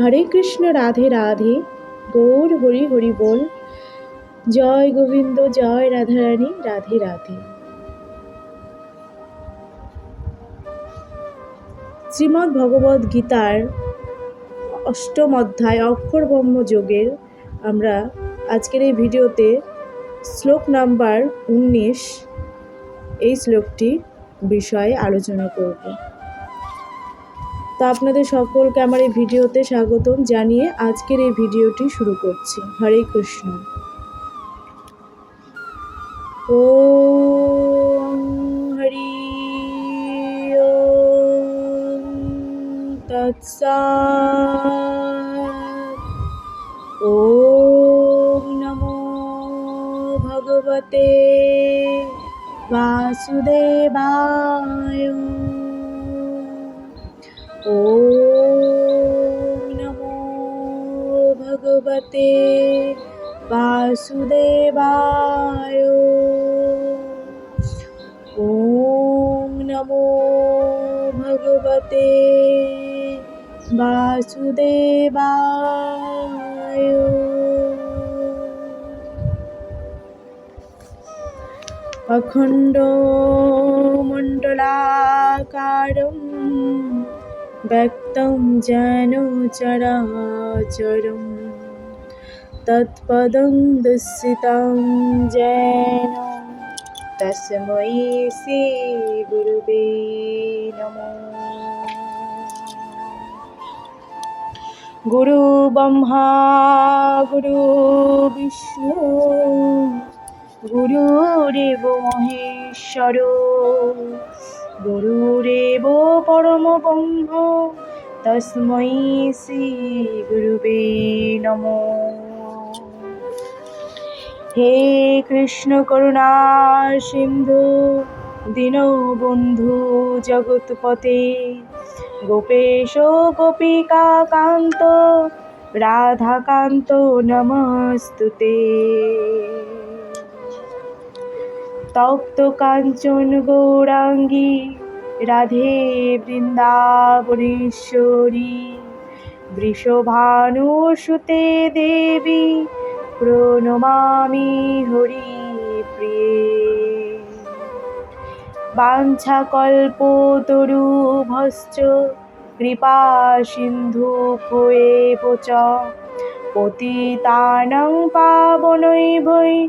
হরে কৃষ্ণ, রাধে রাধে। গৌর, হরি হরি বল। জয় গোবিন্দ, জয় রাধারানী, রাধে রাধে। শ্রীমদ্ ভগবদ্ গীতার অষ্টম অধ্যায় অক্ষর ব্রহ্ম যোগের আমরা আজকের এই ভিডিওতে শ্লোক নাম্বার উনিশ, এই শ্লোকটি বিষয়ে আলোচনা করব। তো আপনাদের সকলকে আমার এই ভিডিওতে স্বাগতম জানিয়ে আজকের এই ভিডিওটি শুরু করছি। হরে কৃষ্ণ। ও হরি ওম নমো ভগবতে বাসুদেবায়। ওম নমো ভগবতে বাসুদেবায় ওম নমো ভগবতে বাসুদেবায় অখণ্ড মণ্ডলাকারম ব্যক্তং যেন চরাচরম তৎপদং দর্শিতং যেন তস্मै শ্রী গুরুবে নমঃ গুরু ব্রহ্মা গুরু বিষ্ণু গুরুরেব মহেশ্বর গুরুরেব পরম ব্রহ্ম তস্मै শ্রী গুরুবে নমঃ হে কৃষ্ণ করুণা সিন্ধু দীনবন্ধু জগৎপতে গোপেশ গোপিকা কান্ত রাধাকান্ত নমস্তুতে তপ্ত কাঞ্চন গৌরাঙ্গী, রাধে বৃন্দাবনেশ্বরী, বৃষভানুসুতে দেবী, প্রণমামি হরি প্রিয়ে। বাঞ্ছাকল্পতরুভশ্চ কৃপা সিন্ধু ভয়ে চ পতিতানাং পাবনৈ ভৈ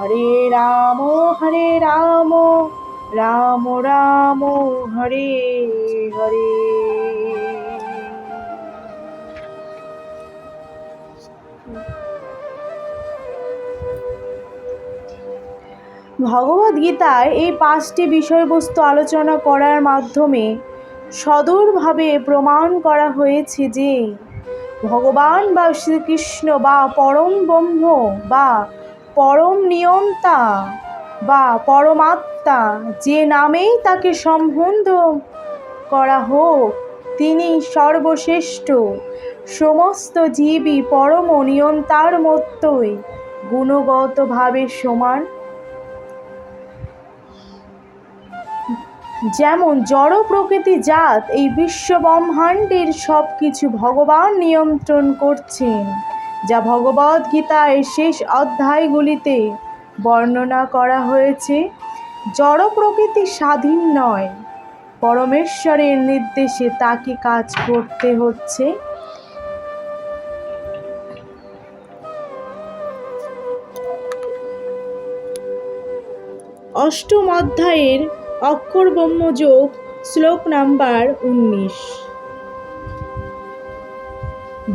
হরে রাম হরে রাম। রাম রাম, হরে হরে। ভগবদ ভগবদ্গীতায় এই পাঁচটি বিষয়বস্তু আলোচনা করার মাধ্যমে সদরভাবে প্রমাণ করা হয়েছে যে ভগবান বা শ্রীকৃষ্ণ বা পরম ব্রহ্ম বা পরম নিয়ন্তা বা পরমাত্মা যে নামেই তাকে সম্বন্ধ করা হোক, তিনি সর্বশ্রেষ্ঠ। সমস্ত জীবই পরম নিয়ন্তার মতোই গুণগতভাবে সমান। যেমন জড় প্রকৃতি জাত এই বিশ্ব ব্রহ্মাণ্ডের সব কিছু ভগবান নিয়ন্ত্রণ করছেন। যা ভগবদ গীতায় শেষ অধ্যায়গুলিতে বর্ণনা করা হয়েছে। জড় প্রকৃতি স্বাধীন নয়। পরমেশ্বরের নির্দেশে তাকে কাজ করতে হচ্ছে। অষ্টম অধ্যায়ের অক্ষর ব্রহ্মযোগ শ্লোক নাম্বার উনিশ।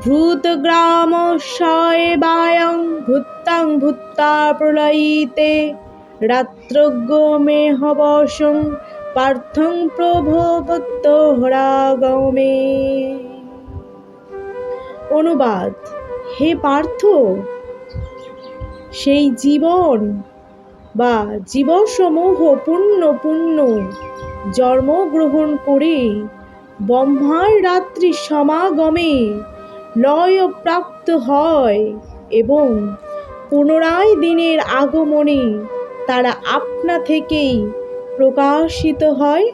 ভূতগ্রাম শয়বায়ং ভূত্তাং ভূত্তা প্রলয়িতে। রাত্রজ্ঞমে হবসং পার্থং প্রভবত্ত হরাগমে। অনুবাদ, হে পার্থ, সেই জীবন বা জীবসমূহ পূর্ণ পূর্ণ জন্মগ্রহণ করে ব্রহ্মার রাত্রি সমাগমে লয় প্রাপ্ত হয় এবং পুনরায় দিনের আগমনে তারা আপনা থেকেই প্রকাশিত হয়।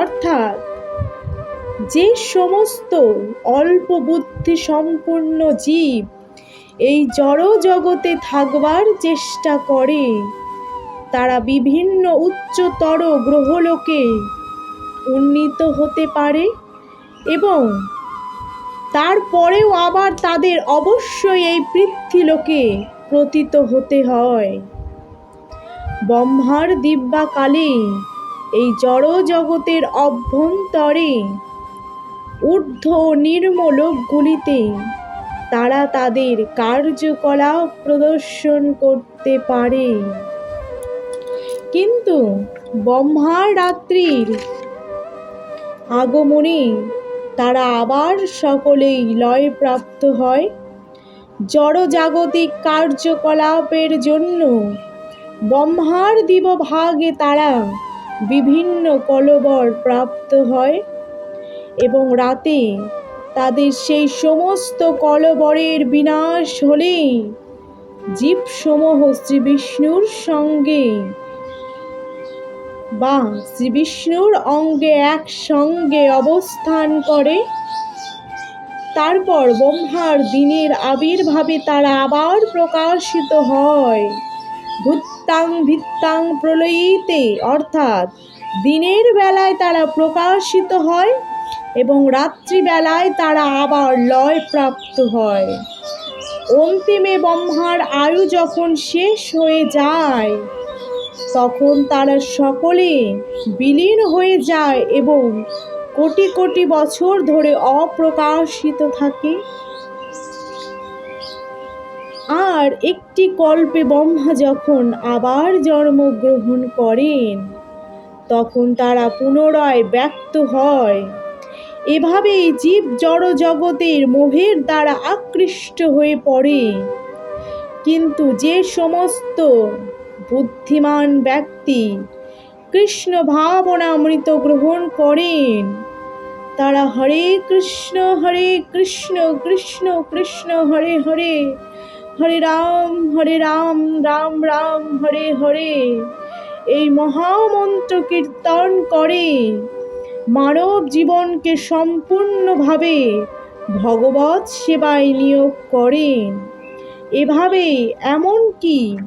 অর্থাৎ যে সমস্ত অল্প বুদ্ধি সম্পন্ন জীব এই জড় জগতে থাকবার চেষ্টা করে, তারা বিভিন্ন উচ্চতর গ্রহলোকে উন্নীত হতে পারে এবং তারপরেও আবার তাদের অবশ্যই এই পৃথ্বীলোকে প্রতীত হতে হয়। ব্রহ্মার দিব্যাকালে এই জড় জগতের অভ্যন্তরে ঊর্ধ্ব নির্মলোকগুলিতে তারা তাদের কার্যকলাপ প্রদর্শন করতে পারে। কিন্তু ব্রহ্মার রাত্রির আগমনে তারা আবার সকলেই লয়প্রাপ্ত হয়। জড়জাগতিক কার্যকলাপের জন্য ব্রহ্মার দিবভাগে তারা বিভিন্ন কলবর প্রাপ্ত হয় এবং রাতে তাদের সেই সমস্ত কলবরের বিনাশ হলেই জীবসমূহ শ্রী বিষ্ণুর সঙ্গে বা শ্রী বিষ্ণুর অঙ্গে একসঙ্গে অবস্থান করে। তারপর ব্রহ্মার দিনের আবির্ভাবে তারা আবার প্রকাশিত হয়। ভূত্তাং ভিত্তাং প্রলয়িতে, অর্থাৎ দিনের বেলায় তারা প্রকাশিত হয় এবং রাত্রিবেলায় তারা আবার লয় প্রাপ্ত হয়। অন্তিমে ব্রহ্মার আয়ু যখন শেষ হয়ে যায় তখন তারা সকলে বিলীন হয়ে যায় এবং কোটি কোটি বছর ধরে অপ্রকাশিত থাকে। আর একটি কল্পে ব্রহ্মা যখন আবার জন্মগ্রহণ করেন, তখন তারা পুনরায় ব্যক্ত হয়। এভাবেই জীব জড় জগতের মোহের দ্বারা আকৃষ্ট হয়ে পড়ে। কিন্তু যে সমস্ত বুদ্ধিমান ব্যক্তি। কৃষ্ণ ভাবনামৃত গ্রহণ করেন। তারা হরে কৃষ্ণ হরে কৃষ্ণ কৃষ্ণ কৃষ্ণ, হরে হরে। হরে রাম হরে রাম রাম রাম, হরে হরে। এই মহামন্ত্র কীর্তন করে। মানব জীবনকে সম্পূর্ণভাবে ভগবত সেবায় নিয়োগ করেন। এভাবে এমনকি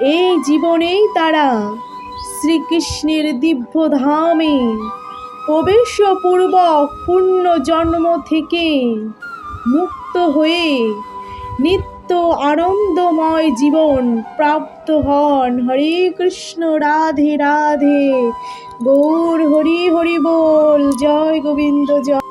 এই জীবনেই তারা শ্রীকৃষ্ণের দিব্য ধামে প্রবেশ প্রবেশপূর্বক পূর্ণ জন্ম থেকে মুক্ত হয়ে নিত্য আনন্দময় জীবন প্রাপ্ত হন। হরে কৃষ্ণ, রাধে রাধে। গৌর, হরি হরি বল। জয় গোবিন্দ, জয়।